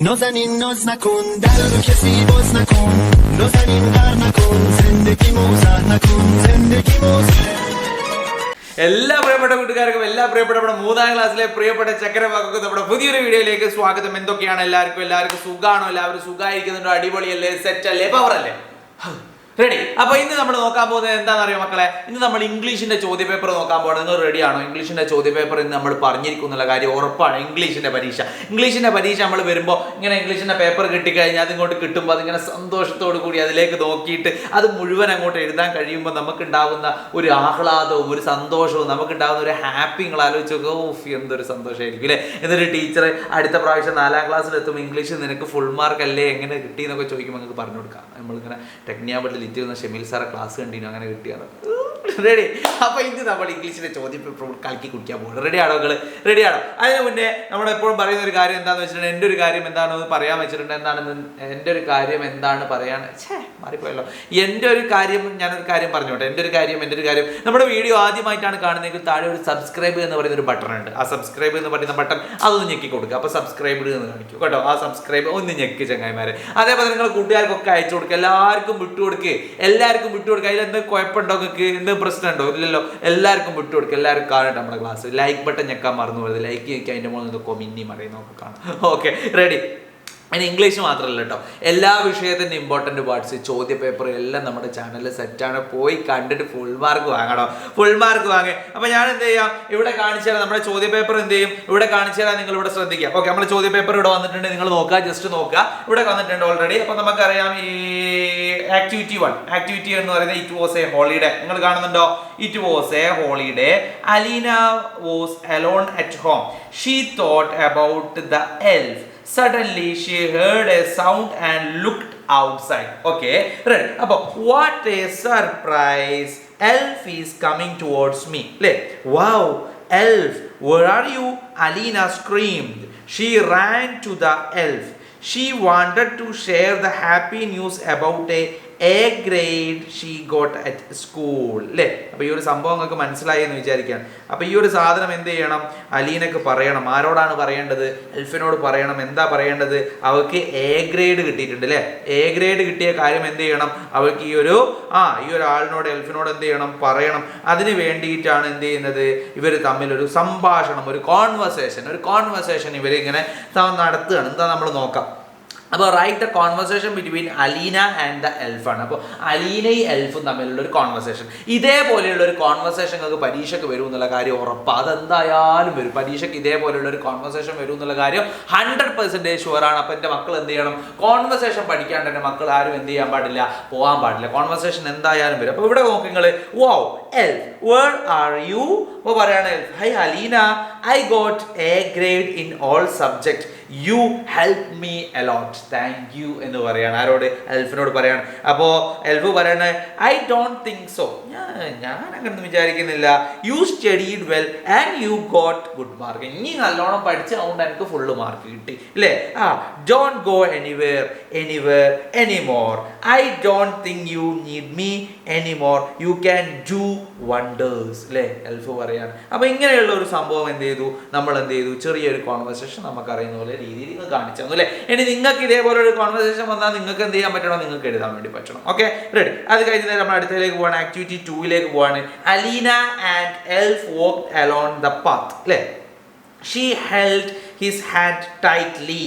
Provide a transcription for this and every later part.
نازنین ناز نکن در رو کسی باز نکن نازنین غر نکن زندگی موزه نکن زندگی موزه എല്ലാ പ്രിയപ്പെട്ട കൂട്ടുകാർക്കും എല്ലാ പ്രിയപ്പെട്ട നമ്മുടെ മൂന്നാം ക്ലാസ്സിലെ പ്രിയപ്പെട്ട ചക്കരവാക്കും നമ്മുടെ പുതിയൊരു വീഡിയോയിലേക്ക് സ്വാഗതം എന്തൊക്കെയാണ് എല്ലാവർക്കും എല്ലാവർക്കും സുഖാണോ എല്ലാവരും സുഖമായിരിക്കുന്നുണ്ടോ അടിപൊളിയല്ലേ സെറ്റ് അല്ലേ പവർ അല്ലേ റെഡി അപ്പൊ ഇന്ന് നമ്മൾ നോക്കാൻ പോകുന്നത് എന്താണെന്ന് അറിയോ മക്കളെ? ഇന്ന് നമ്മൾ ഇംഗ്ലീഷിന്റെ ചോദ്യ പേപ്പർ നോക്കാൻ പോകുന്നത് നിങ്ങൾ റെഡി ആണോ? ഇംഗ്ലീഷിന്റെ ചോദ്യ പേപ്പർ ഇന്ന് നമ്മൾ പറഞ്ഞിരിക്കുന്നുള്ള കാര്യം ഉറപ്പാണ്. ഇംഗ്ലീഷിന്റെ പരീക്ഷ. ഇംഗ്ലീഷിന്റെ പരീക്ഷ നമ്മൾ വരുമ്പോൾ ഇങ്ങനെ ഇംഗ്ലീഷിന്റെ പേപ്പർ കിട്ടിക്കഴിഞ്ഞാൽ അതിങ്ങോട്ട് കിട്ടുമ്പോൾ അതിങ്ങനെ സന്തോഷത്തോടു കൂടി അതിലേക്ക് നോക്കിയിട്ട് അത് മുഴുവൻ അങ്ങോട്ട് എഴുതാൻ കഴിയുമ്പോൾ നമുക്ക് നമുക്കുണ്ടാവുന്ന ഒരു ആഹ്ലാദവും ഒരു സന്തോഷവും നമുക്കുണ്ടാവുന്ന ഒരു ഹാപ്പി നിങ്ങൾ ആലോചിച്ച് നോക്കുക ഓഫ് എന്തൊരു സന്തോഷമായിരിക്കും അല്ലേ? എന്നൊരു ടീച്ചർ അടുത്ത പ്രാവശ്യം നാലാം ക്ലാസ്സിലെത്തുമ്പോൾ ഇംഗ്ലീഷിൽ നിനക്ക് ഫുൾ മാർക്ക് അല്ലേ? എങ്ങനെ കിട്ടി എന്നൊക്കെ ചോദിക്കുമ്പോൾ നിങ്ങൾക്ക് പറഞ്ഞു കൊടുക്കാം നമ്മളിങ്ങനെ ടെക്നിയാബിളിൽ ഇറ്റിരുന്ന ഷെമീൽ സാറെ ക്ലാസ് കണ്ടിന്യൂ അങ്ങനെ കിട്ടിയാണ് റെഡി അപ്പോൾ ഇന്ന് നമ്മൾ ഇംഗ്ലീഷിന്റെ ചോദ്യം പേപ്പർ കളിക്കി കുടിക്കാൻ പോകുന്നത് ആണോ നിങ്ങൾ റെഡി ആണോ? അതിന് മുന്നേ നമ്മൾ എപ്പോഴും പറയുന്ന ഒരു കാര്യം എന്താണെന്ന് വെച്ചിട്ടുണ്ടെങ്കിൽ എന്റെ ഒരു കാര്യം എന്താണെന്ന് പറയാൻ വെച്ചിട്ടുണ്ട്. എന്താണെന്ന് എന്റെ ഒരു കാര്യം എന്താണ് പറയാൻ ഛേ മാറിപ്പോയല്ലോ. എന്റെ ഒരു കാര്യം ഞാനൊരു കാര്യം പറഞ്ഞോട്ടെ. എന്റെ ഒരു കാര്യം എന്റെ ഒരു കാര്യം. നമ്മുടെ വീഡിയോ ആദ്യമായിട്ടാണ് കാണുന്നതെങ്കിൽ താഴെ ഒരു സബ്സ്ക്രൈബ് എന്ന് പറയുന്ന ഒരു ബട്ടൺ ഉണ്ട്. ആ സബ്സ്ക്രൈബ് എന്ന് പറയുന്ന ബട്ടൺ അതൊന്ന് ഞെക്കി കൊടുക്കുക. അപ്പോൾ സബ്സ്ക്രൈബ് എന്ന് കാണിക്കും. കേട്ടോ? ആ സബ്സ്ക്രൈബ് ഒന്ന് ഞെക്കി ചങ്ങായിമാരെ. അതേപോലെ നിങ്ങൾ കൂട്ടുകാർക്കൊക്കെ അയച്ചു കൊടുക്കുക. എല്ലാവർക്കും വിട്ടുകൊടുക്കുക എല്ലാവർക്കും വിട്ടുകൊടുക്കുക അതിൽ എന്ത് കുഴപ്പമുണ്ടോ നിങ്ങൾക്ക്? എന്ത് പ്രശ്നമുണ്ടോ? ഇല്ലല്ലോ. എല്ലാവർക്കും വിട്ടു വിട്ടുകൊടുക്കുക എല്ലാവർക്കും കാണട്ടെ നമ്മുടെ ക്ലാസ് ലൈക്ക് ബട്ടൺ ഞെക്കാൻ മറന്നു പോയത് ലൈക്ക് ഞെക്കി അതിന്റെ മുകളിൽ നിന്ന് കൊമിന്നി മറിയുന്നൊക്കെ കാണാം. ഓക്കെ റെഡി ഇനി ഇംഗ്ലീഷ് മാത്രമല്ല കേട്ടോ എല്ലാ വിഷയത്തിന്റെ ഇമ്പോർട്ടന്റ് പാർട്സ് ചോദ്യ പേപ്പർ എല്ലാം നമ്മുടെ ചാനലിൽ സെറ്റാണ് പോയി കണ്ടിട്ട് ഫുൾ മാർക്ക് വാങ്ങണം. ഫുൾ മാർക്ക് വാങ്ങി. അപ്പോൾ ഞാൻ എന്ത് ചെയ്യാം? ഇവിടെ കാണിച്ചു തരാം. നമ്മുടെ ചോദ്യ പേപ്പർ എന്ത് ചെയ്യും? ഇവിടെ കാണിച്ചു തരാം. നിങ്ങൾ ഇവിടെ ശ്രദ്ധിക്കുക. ഓക്കെ നമ്മുടെ ചോദ്യ പേപ്പർ ഇവിടെ വന്നിട്ടുണ്ട്. നിങ്ങൾ നോക്കുക. ജസ്റ്റ് നോക്കുക. ഇവിടെ വന്നിട്ടുണ്ട് ഓൾറെഡി അപ്പോൾ നമുക്കറിയാം ഈ ആക്ടിവിറ്റി വൺ ആക്ടിവിറ്റി എന്ന് പറയുന്നത് ഇറ്റ് വാസ് എ ഹോളിഡേ നിങ്ങൾ കാണുന്നുണ്ടോ? It was a holiday Aleena was alone at home she thought about the elf Suddenly she heard a sound and looked outside. Okay, right. About what a surprise! Elf is coming towards me. Wow, elf, where are you? Alina screamed. She ran to the elf. She wanted to share the happy news about a A grade she got at school അല്ലേ അപ്പോൾ ഈ ഒരു സംഭവം നിങ്ങൾക്ക് മനസ്സിലായി എന്ന് വിചാരിക്കുകയാണ്. അപ്പോൾ ഈ ഒരു സാധനം എന്ത് ചെയ്യണം? അലീനക്ക് പറയണം. ആരോടാണ് പറയേണ്ടത്? എൽഫിനോട് പറയണം. എന്താ പറയേണ്ടത്? അവൾക്ക് എ ഗ്രേഡ് കിട്ടിയിട്ടുണ്ട് അല്ലേ എ ഗ്രേഡ് കിട്ടിയ കാര്യം എന്ത് ചെയ്യണം? അവൾക്ക് ഈ ഒരു ആ ഈ ഒരു ആളിനോട് എൽഫിനോട് എന്ത് ചെയ്യണം? പറയണം. അതിന് വേണ്ടിയിട്ടാണ് എന്ത് ചെയ്യുന്നത്? ഇവർ തമ്മിൽ ഒരു സംഭാഷണം ഒരു കോൺവെർസേഷൻ ഒരു കോൺവെർസേഷൻ ഇവരിങ്ങനെ നടത്തുകയാണ്. എന്താ നമ്മൾ നോക്കാം. അപ്പോൾ write the conversation between Aleena and the എൽഫാണ് അപ്പോൾ അലീനയും എൽഫും തമ്മിലുള്ള ഒരു കോൺവെർസേഷൻ ഇതേപോലെയുള്ള ഒരു കോൺവെർസേഷൻ നിങ്ങൾക്ക് പരീക്ഷയ്ക്ക് വരും എന്നുള്ള കാര്യം ഉറപ്പാണ് അതെന്തായാലും വരും. പരീക്ഷയ്ക്ക് ഇതേപോലെയുള്ള ഒരു കോൺവെർസേഷൻ വരും എന്നുള്ള കാര്യം ഹൺഡ്രഡ് പെർസെന്റേജ് ഷുവറാണ് അപ്പോൾ എന്റെ മക്കൾ എന്ത് ചെയ്യണം? കോൺവെർസേഷൻ പഠിക്കാണ്ട് എന്റെ മക്കൾ ആരും എന്ത് ചെയ്യാൻ പാടില്ല? പോകാൻ പാടില്ല. കോൺവെർസേഷൻ എന്തായാലും വരും. അപ്പോൾ ഇവിടെ നോക്ക് നിങ്ങൾ വോ എൽഫ് വേർ ആർ യു അപ്പോൾ പറയാണ് elf hi Aleena I got A grade in all subject you help me a lot thank you എന്ന് പറയാണ്. ആരോട്? എൽഫിനോട് പറയാണ്. അപ്പോൾ എൽഫ് പറയാണ് ഐ ഡോണ്ട് തിങ്ക് സോ ഞാൻ ഞാൻ അങ്ങനൊന്നും വിചാരിക്കുന്നില്ല. You studied well and you got good mark ഇനി നല്ലോണം പഠിച്ച് അതുകൊണ്ട് എനിക്ക് ഫുള്ള് മാർക്ക് കിട്ടി. അല്ലേ ആ don't go anywhere anywhere anymore I don't think you need me anymore you can do wonders അല്ലേ എൽഫ് പറയാണ് അപ്പോൾ ഇങ്ങനെയുള്ള ഒരു സംഭവം എന്ത് ചെയ്തു? നമ്മൾ എന്ത് ചെയ്തു? ചെറിയൊരു കോൺവെർസേഷൻ നമുക്കറിയുന്ന പോലെ രീതിയിൽ നിങ്ങൾ കാണിച്ചു തന്നു അല്ലേ ഇനി നിങ്ങൾക്ക് ഇതേപോലെ ഒരു കോൺവെർസേഷൻ വന്നാൽ നിങ്ങൾക്ക് എന്ത് ചെയ്യാൻ പറ്റണം? നിങ്ങൾക്ക് എഴുതാൻ വേണ്ടി പറ്റണം. ഓക്കെ റെഡി അത് കഴിഞ്ഞ് നമ്മൾ അടുത്തതിലേക്ക് പോവാണ്. ആക്ടിവിറ്റി ടൂയിലേക്ക് പോവാണ്. Aleena and elf walk alone the path അല്ലേ she held his hand tightly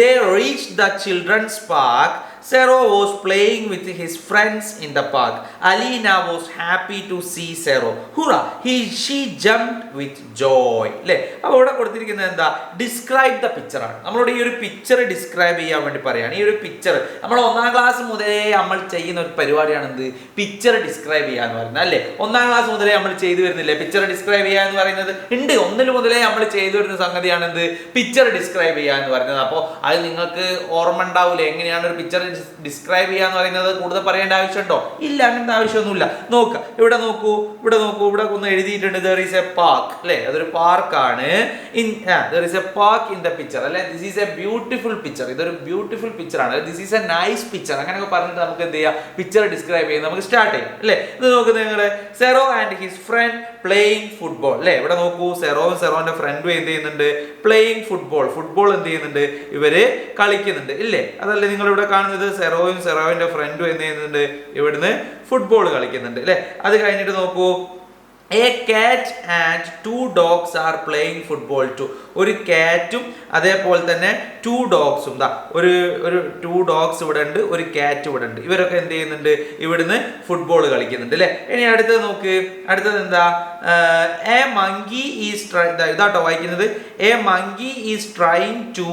they reach the children's park Zero was playing with his friends in the park. Alina was happy to see Zero. Hurrah! He, she jumped with joy. അല്ലേ അപ്പോൾ ഇവിടെ കൊടുത്തിരിക്കുന്നത് എന്താ? Describe the picture ആണ്. നമ്മളോട് ഈ ഒരു picture describe ചെയ്യാൻ വേണ്ടി പറയുകയാണ് ഈ ഒരു പിക്ചർ നമ്മൾ ഒന്നാം ക്ലാസ് മുതലേ നമ്മൾ ചെയ്യുന്ന ഒരു പരിപാടിയാണ് എന്ത്? പിക്ചർ ഡിസ്ക്രൈബ് ചെയ്യുക എന്ന് പറയുന്നത്. അല്ലേ? ഒന്നാം ക്ലാസ് മുതലേ നമ്മൾ ചെയ്തു വരുന്നില്ലേ? പിക്ചർ ഡിസ്ക്രൈബ് ചെയ്യുക എന്ന് പറയുന്നത്. ഉണ്ട്. ഒന്നിന് മുതലേ നമ്മൾ ചെയ്തു വരുന്ന സംഗതിയാണ് എന്ത്? പിക്ചർ ഡിസ്ക്രൈബ് ചെയ്യുക എന്ന് പറയുന്നത്. അപ്പോൾ അത് നിങ്ങൾക്ക് ഓർമ്മ ഉണ്ടാവില്ല എങ്ങനെയാണ് ഒരു പിക്ചർ ഡിസ്ക്രൈബ് ചെയ്യാന്ന് പറയുന്നത് കൂടുതൽ പറയേണ്ട ആവശ്യമുണ്ടോ? ഇല്ല അങ്ങനത്തെ ആവശ്യമൊന്നുമില്ല. നോക്കുക ഇവിടെ നോക്കൂ ഇവിടെ നോക്കൂ ഇവിടെ ഒന്ന് എഴുതിയിട്ടുണ്ട്. ദർ ഈസ് എ പാർക്ക് അല്ലേ? അതൊരു പാർക്കാണ് in there is a park in the picture അല്ലെ? This is a beautiful picture ഇതൊരു ബ്യൂട്ടിഫുൾ പിക്ചർ ആണ്. This is a nice picture അങ്ങനെയൊക്കെ പറഞ്ഞിട്ട് നമുക്ക് എന്ത് ചെയ്യാം? പിക്ചർ ഡിസ്ക്രൈബ് ചെയ്യാം. നമുക്ക് സ്റ്റാർട്ട് ചെയ്യാം അല്ലേ? ഇത് നോക്കുന്നത് നിങ്ങൾ Zero and his friend playing football അല്ലെ? ഇവിടെ നോക്കൂ സെറോ സെറോന്റെ ഫ്രണ്ടും എന്ത് ചെയ്യുന്നുണ്ട്? പ്ലേയിങ് ഫുട്ബോൾ ഫുട്ബോൾ എന്ത് ചെയ്യുന്നുണ്ട്? ഇവർ കളിക്കുന്നുണ്ട്. ഇല്ലേ? അതല്ലേ നിങ്ങൾ ഇവിടെ കാണുന്നത്? സെറോയും സെറോവിന്റെ ഫ്രണ്ടും എന്ത് ചെയ്യുന്നുണ്ട്? ഇവിടുന്ന് ഫുട്ബോൾ കളിക്കുന്നുണ്ട്. അല്ലെ അത് കഴിഞ്ഞിട്ട് നോക്കൂ. A cat and two dogs are playing football two ഒരു കാറ്റും അതേപോലെ തന്നെ ടു ഡോഗ്സും ദാ. ഒരു ഒരു ടു ഡോഗ്സ് ഇവിടെ ഉണ്ട് ഒരു കാറ്റ് ഇവിടെ ഉണ്ട്. ഇവരൊക്കെ എന്ത് ചെയ്യുന്നുണ്ട്? ഇവിടുന്ന് ഫുട്ബോൾ കളിക്കുന്നുണ്ട് അല്ലേ? ഇനി അടുത്തത് നോക്ക്. അടുത്തത് എന്താ? എ മങ്കി ഈസ് ട്രൈ ഇതാട്ടോ വായിക്കുന്നത്. A monkey is trying to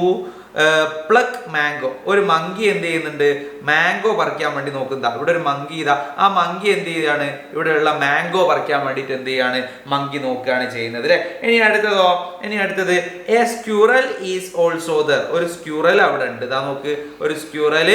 pluck mango. ഒരു മങ്കി എന്ത് ചെയ്യുന്നുണ്ട്? മാംഗോ പറിക്കാൻ വേണ്ടി നോക്കുന്നതാ ഇവിടെ ഒരു മങ്കി ഇതാ. ആ മങ്കി എന്ത് ചെയ്യുകയാണ് ഇവിടെയുള്ള മാംഗോ പറിക്കാൻ വേണ്ടിയിട്ട് എന്ത് ചെയ്യാണ്? മങ്കി നോക്കുകയാണ് ചെയ്യുന്നത് അല്ലേ? ഇനി അടുത്തതോ? ഇനി അടുത്തത് a squirrel is also there ഒരു സ്ക്യൂറൽ അവിടെ ഉണ്ട്. ഇതാ നോക്ക്. ഒരു സ്ക്യൂറൽ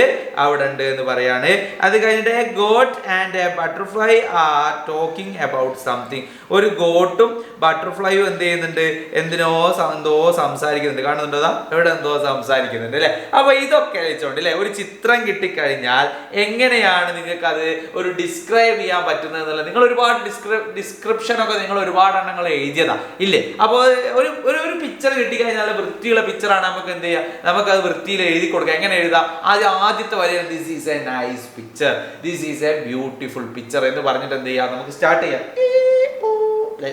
അവിടെ ഉണ്ട് എന്ന് പറയാണ്. അത് കഴിഞ്ഞിട്ട് a goat and a butterfly are talking about something ഒരു ഗോട്ടും ബട്ടർഫ്ലൈയും എന്ത് ചെയ്യുന്നുണ്ട്? എന്തിനോ എന്തോ സംസാരിക്കുന്നുണ്ട്. കാണുന്നുണ്ടോ? ദാ? ഇവിടെ എന്തോ സംസാരിക്കുന്നുണ്ട് അല്ലെ? അപ്പൊ ഇതൊക്കെ വെച്ചോണ്ട് അല്ലെ? ഒരു ചിത്രം കിട്ടിക്കഴിഞ്ഞാൽ എങ്ങനെയാണ് നിങ്ങൾക്ക് അത് ഒരു ഡിസ്ക്രൈബ് ചെയ്യാൻ പറ്റുന്നത് എന്നുള്ളത് നിങ്ങൾ ഒരുപാട് ഡിസ്ക്രി ഡിസ്ക്രിപ്ഷൻ ഒക്കെ നിങ്ങൾ ഒരുപാട് എണ്ണങ്ങൾ എഴുതിയതാ. ഇല്ലേ? അപ്പോൾ ഒരു ഒരു ഒരു പിക്ചർ കിട്ടിക്കഴിഞ്ഞാൽ വൃത്തിയുള്ള പിക്ചറാണ് നമുക്ക് എന്ത് ചെയ്യാം? നമുക്ക് അത് വൃത്തിയിൽ എഴുതി കൊടുക്കാം. എങ്ങനെ എഴുതാം? ആദ്യം ആദ്യത്തെ വരെ this is a nice picture this is a beautiful picture എന്ന് പറഞ്ഞിട്ട് എന്ത് ചെയ്യാം? നമുക്ക് സ്റ്റാർട്ട് ചെയ്യാം.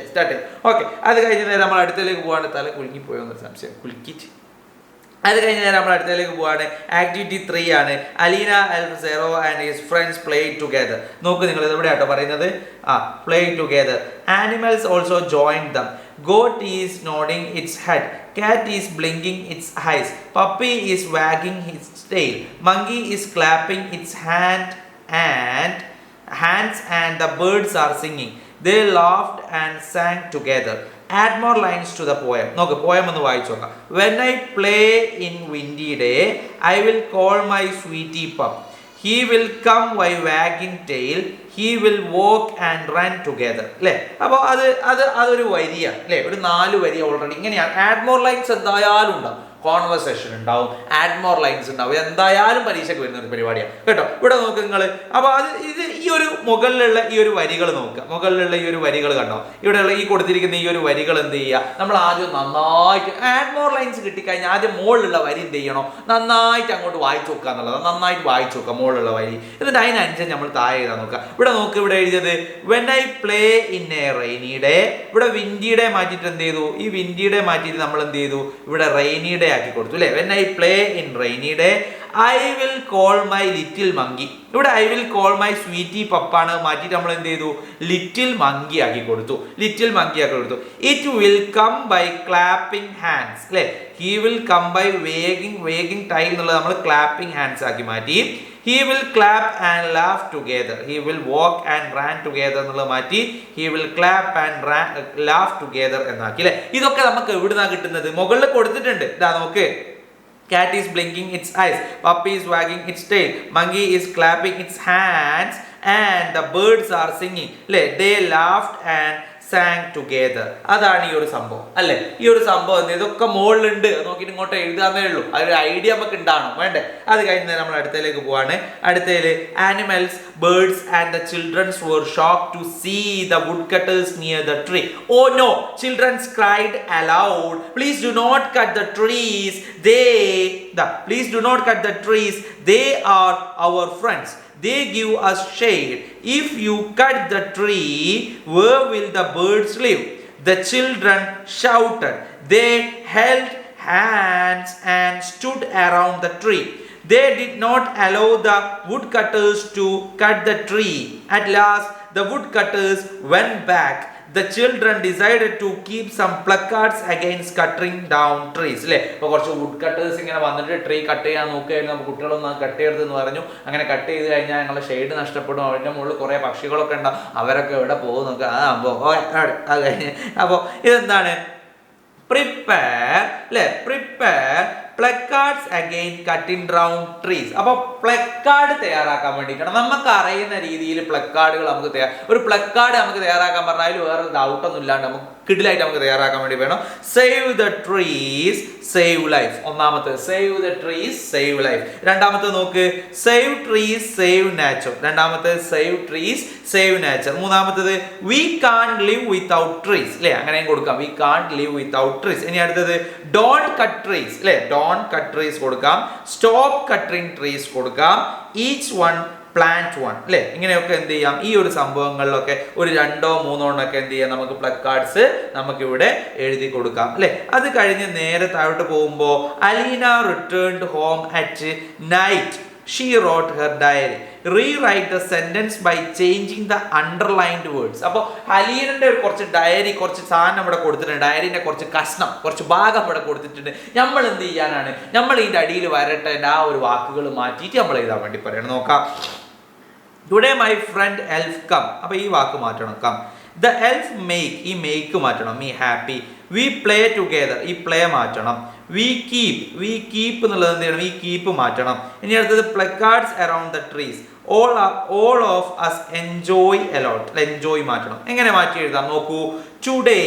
സ്റ്റാർട്ട് ചെയ്യാം. ഓക്കെ അത് കഴിഞ്ഞ നേരം നമ്മൾ അടുത്തേക്ക് പോവാണ് തല കുലുങ്ങി പോയോ എന്നൊരു സംശയം. കുലുക്കിച്ച്. അത് കഴിഞ്ഞ് നമ്മൾ അടുത്തതിലേക്ക് പോവാണ്. ആക്ടിവിറ്റി ത്രീ ആണ്. Aleena zero and his friends play together നോക്ക് നിങ്ങൾ ഇതെവിടെ ആട്ടോ പറയുന്നത്? ആ play together animals also join them goat is nodding its head cat is blinking its eyes puppy is wagging its tail monkey is clapping its hand and hands and the birds are singing they laughed and sang together add more lines to the poem നോക്ക് poem ഒന്ന് വായിച്ചു നോക്കാം when i play in windy day i will call my sweetie pup he will come by wagging tail he will walk and run together അല്ലേ അപ്പോൾ അത് അത് അതൊരു വരിയാണ് അല്ലേ ഒരു നാല് വരി ഓൾറെഡി ഇങ്ങനെയാണ് ആഡ് മോർ ലൈൻസ് എന്തായാലും ഉണ്ടാവും കോൺവെർസേഷൻ ഉണ്ടാവും. ആഡ് മോർ ലൈൻസ് ഉണ്ടാവും. എന്തായാലും പരീക്ഷയ്ക്ക് വരുന്ന ഒരു പരിപാടിയാണ്. കേട്ടോ? ഇവിടെ നോക്ക് നിങ്ങൾ അപ്പോൾ അത് ഇത് ഈ ഒരു മുകളിലുള്ള ഈ ഒരു വരികൾ നോക്കുക. മുകളിലുള്ള ഈ ഒരു വരികൾ കണ്ടോ? ഇവിടെയുള്ള ഈ കൊടുത്തിരിക്കുന്ന ഈ ഒരു വരികൾ എന്ത് ചെയ്യുക? നമ്മൾ ആദ്യം നന്നായിട്ട് ആഡ് മോർ ലൈൻസ് കിട്ടിക്കഴിഞ്ഞാൽ ആദ്യം മുകളിലുള്ള വരി എന്ത് ചെയ്യണം? നന്നായിട്ട് അങ്ങോട്ട് വായിച്ചു നോക്കുക എന്നുള്ളത്. നന്നായിട്ട് വായിച്ചു നോക്കുക മുകളിലുള്ള വരി. എന്നിട്ട് അതിനനുസരിച്ച് നമ്മൾ താഴെ എഴുതാൻ നോക്കുക. ഇവിടെ നോക്ക് ഇവിടെ എഴുതിയത് when I play in a rainy day ഇവിടെ വിൻഡിയുടെ മാറ്റിയിട്ട് എന്ത് ചെയ്തു? ഈ വിൻഡിയുടെ മാറ്റിയിട്ട് നമ്മൾ എന്ത് ചെയ്തു? ഇവിടെ റെയിനി ഡേ ആക്കി കൊടുത്തു അല്ലേ when I play in rainy day I will call my little monkey ഇവിടെ I will call my sweetie പപ്പാണ് മാറ്റിയിട്ട് നമ്മൾ എന്ത് ചെയ്തു? ലിറ്റിൽ മങ്കി ആക്കി കൊടുത്തു. ലിറ്റിൽ മങ്കി ആക്കി കൊടുത്തു. It will come by clapping hands അല്ലേ he will come by wagging wagging time എന്നുള്ളത് നമ്മൾ ക്ലാപ്പിംഗ് ഹാൻഡ്സ് ആക്കി മാറ്റി. He will clap and laugh together he will walk and ran together എന്നുള്ളത് മാറ്റി he will clap and ran laugh together എന്നാക്കി അല്ലേ ഇതൊക്കെ നമുക്ക് എവിടുന്നാ കിട്ടുന്നത് മുകളിൽ കൊടുത്തിട്ടുണ്ട് ഇതാ നോക്ക് Cat is blinking its eyes. Puppy is wagging its tail. Monkey is clapping its hands. And the birds are singing. they laughed and sang together. അതാണ് ഈ ഒരു സംഭവം അല്ലേ ഈ ഒരു സംഭവം എന്ത് ഇതൊക്കെ മുകളിലുണ്ട് നോക്കിയിട്ട് ഇങ്ങോട്ട് എഴുതാന്നേ ഉള്ളൂ അതൊരു ഐഡിയ നമുക്ക് ഉണ്ടാവണം വേണ്ടേ അത് കഴിഞ്ഞ് നമ്മൾ അടുത്തതിലേക്ക് പോവാണ് അടുത്തതിൽ animals birds and the childrens were shocked to see the woodcutters near the tree. Oh no! Children cried aloud. Please do not cut the trees. They, the please do not cut the trees. They are our friends. They give us shade. If you cut the tree, where will the birds live? The children shouted. They held hands and stood around the tree. They did not allow the woodcutters to cut the tree. At last, the woodcutters went back. The children decide to keep some placards against cutting down trees അല്ലേ അപ്പോൾ കുറച്ച് would cutters ഇങ്ങനെ വന്നിട്ട് tree cut ചെയ്യാൻ നോക്കുകയായിരുന്നു. നമുക്ക് കുട്ടികളൊന്നും cut ചെയ്തെന്ന് പറഞ്ഞു. അങ്ങനെ കട്ട് ചെയ്ത് കഴിഞ്ഞാൽ ഞങ്ങളുടെ ഷെയ്ഡ് നഷ്ടപ്പെടും. അതിന്റെ മുകളിൽ കുറേ പക്ഷികളൊക്കെ ഉണ്ടാവും. അവരൊക്കെ എവിടെ പോകും നോക്കുക ആ അപ്പോൾ അത് കഴിഞ്ഞ്. അപ്പോൾ ഇതെന്താണ്? പ്രിപ്പയർ അല്ലേ prepare placards again cutting down trees അപ്പോൾ പ്ലക്കാർഡ് തയ്യാറാക്കാൻ വേണ്ടിയിട്ടാണ്. നമുക്ക് അറിയുന്ന രീതിയിൽ പ്ലക്കാർഡുകൾ നമുക്ക് ഒരു പ്ലക്കാർഡ് നമുക്ക് തയ്യാറാക്കാൻ പറഞ്ഞാൽ വേറെ ഡൗട്ടൊന്നും ഇല്ലാണ്ട് നമുക്ക് കിഡിലായിട്ട് നമുക്ക് തയ്യാറാക്കാൻ വേണ്ടി വേണം. Save the trees save life ഒന്നാമത്തെ save the trees save life രണ്ടാമത്തെ നോക്ക് സേവ് ട്രീസ് സേവ് നാച്ചർ രണ്ടാമത്തെ സേവ് ട്രീസ് സേവ് നാച്ചർ മൂന്നാമത്തത് we can't live without trees അല്ലേ അങ്ങനെയും കൊടുക്കാം. We can't live without trees ഇനി അടുത്തത് ഡോൺ കട്ട് ട്രീസ് അല്ലേ ഡോൺ കട്ട് ട്രീസ് കൊടുക്കാം. സ്റ്റോപ്പ് കട്ടിങ് ട്രീസ് കൊടുക്കാം. ഈച്ച് വൺ പ്ലാന്റ് വൺ അല്ലേ? ഇങ്ങനെയൊക്കെ എന്ത് ചെയ്യാം? ഈ ഒരു സംഭവങ്ങളിലൊക്കെ ഒരു രണ്ടോ മൂന്നോ എണ്ണൊക്കെ എന്ത് ചെയ്യാം? നമുക്ക് പ്ലക്കാർഡ്സ് നമുക്കിവിടെ എഴുതി കൊടുക്കാം അല്ലേ? അത് കഴിഞ്ഞ് നേരെ താഴോട്ട് പോകുമ്പോൾ Aleena returned home at night she wrote her diary rewrite the sentence by changing the underlined words അപ്പോൾ അലീനന്റെ ഒരു കുറച്ച് ഡയറി കുറച്ച് സാധനം ഇവിടെ കൊടുത്തിട്ടുണ്ട്. ഡയറിന്റെ കുറച്ച് കഷ്ണം കുറച്ച് ഭാഗം ഇവിടെ കൊടുത്തിട്ടുണ്ട്. നമ്മൾ എന്ത് ചെയ്യാനാണ്? നമ്മൾ ഇതിന്റെ അടിയിൽ വരട്ടെ ആ ഒരു വാക്കുകൾ മാറ്റിയിട്ട് നമ്മൾ എഴുതാൻ വേണ്ടി പറയണം. നോക്കാം. Today my friend elf come അപ്പൊ ഈ വാക്ക് മാറ്റണം കം ദ എൽഫ് മേക്ക് ഈ മേക്ക് മാറ്റണം. Me happy we play together ഈ പ്ലേ മാറ്റണം. വി കീപ് വി കീപ്പ് എന്നുള്ളത് എന്ത് ചെയ്യണം? വി കീപ്പ് മാറ്റണം. ഇനി അടുത്തത് placards around the trees all all of us enjoy a lot enjoy മാറ്റണം. എങ്ങനെ മാറ്റി എഴുതാം? നോക്കൂ. Today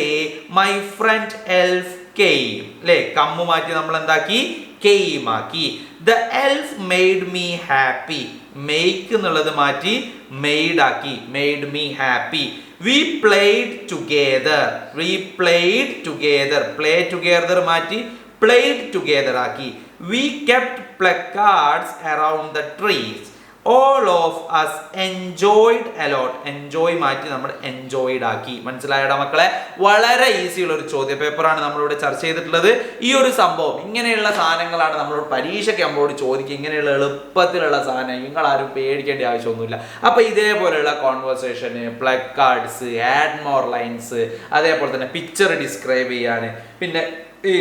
my friend elf came അല്ലേ കമ്മ് മാറ്റി നമ്മൾ എന്താക്കി? കെയിം ആക്കി. The elf made me happy make എന്നുള്ളത് മാറ്റി മെയ്ഡ് ആക്കി. Made me happy we played together we played together play together മാറ്റി പ്ലേഡ് ടുഗെദർ ആക്കി. We kept placards around the trees all of us enjoyed a lot enjoy മാറ്റി നമ്മൾ enjoyed ആക്കി. മനസ്സിലായടാ മക്കളെ? വളരെ ഈസി ഉള്ള ഒരു ചോദ്യ പേപ്പറാണ് നമ്മളിവിടെ ചർച്ച ചെയ്തിട്ടുള്ളത്. ഈ ഒരു സംഭവം ഇങ്ങനെയുള്ള സാധനങ്ങളാണ് നമ്മളോട് പരീക്ഷയ്ക്ക് നമ്മളോട് ചോദിക്കുക. ഇങ്ങനെയുള്ള എളുപ്പത്തിലുള്ള സാധനം നിങ്ങൾ ആരും പേടിക്കേണ്ട ആവശ്യമൊന്നുമില്ല. അപ്പൊ ഇതേപോലെയുള്ള കോൺവെർസേഷന് പ്ലക്കാർഡ്സ് ആഡ്മോർ ലൈൻസ് അതേപോലെ തന്നെ പിക്ചർ ഡിസ്ക്രൈബ് ചെയ്യാൻ പിന്നെ ഈ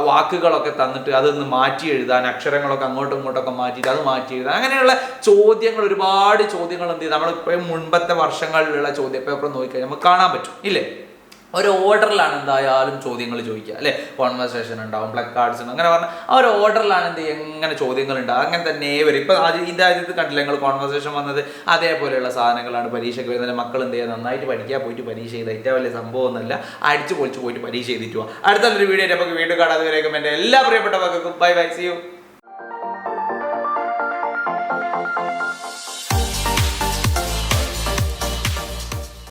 വാക്കുകളൊക്കെ തന്നിട്ട് അതൊന്ന് മാറ്റി എഴുതാൻ അക്ഷരങ്ങളൊക്കെ അങ്ങോട്ടും ഇങ്ങോട്ടൊക്കെ മാറ്റിയിട്ട് അത് മാറ്റി എഴുതാൻ. അങ്ങനെയുള്ള ചോദ്യങ്ങൾ ഒരുപാട് ചോദ്യങ്ങൾ എന്ത് ചെയ്യും? നമ്മളിപ്പോൾ മുൻപത്തെ വർഷങ്ങളിലുള്ള ചോദ്യപേപ്പർ നോക്കിക്കഴിഞ്ഞാൽ നമുക്ക് കാണാൻ പറ്റും. ഇല്ലേ? ഒരു ഓർഡറിലാണ് എന്തായാലും ചോദ്യങ്ങൾ ചോദിക്കുക അല്ലെ? കോൺവെർസേഷൻ ഉണ്ടാവും ബ്ലക്ക് കാർഡ്സ് ഉണ്ട് അങ്ങനെ പറഞ്ഞാൽ ആ ഒരു ഓർഡറിലാണ് എന്ത് എങ്ങനെ ചോദ്യങ്ങൾ ഉണ്ടാവും അങ്ങനെ തന്നെ വരും. ഇപ്പം ആദ്യം ഇത് കണ്ടില്ല നിങ്ങൾ കോൺവെർസേഷൻ വന്നത് അതേപോലെയുള്ള സാധനങ്ങളാണ് പരീക്ഷയ്ക്ക് വരുന്നത്. മക്കൾ എന്ത് ചെയ്യുക നന്നായിട്ട് പഠിക്കുക പോയിട്ട് പരീക്ഷ ചെയ്ത് ഏറ്റവും വലിയ സംഭവമൊന്നുമല്ല. അടിച്ചു പൊളിച്ച് പോയിട്ട് പരീക്ഷ ചെയ്തിട്ട് പോവാം അടുത്തൊരു വീഡിയോ നമുക്ക് വീണ്ടും കാണാതെ വരേക്കും എന്റെ എല്ലാ പ്രിയപ്പെട്ട മക്കൾക്കും ബൈ ബൈ സി യു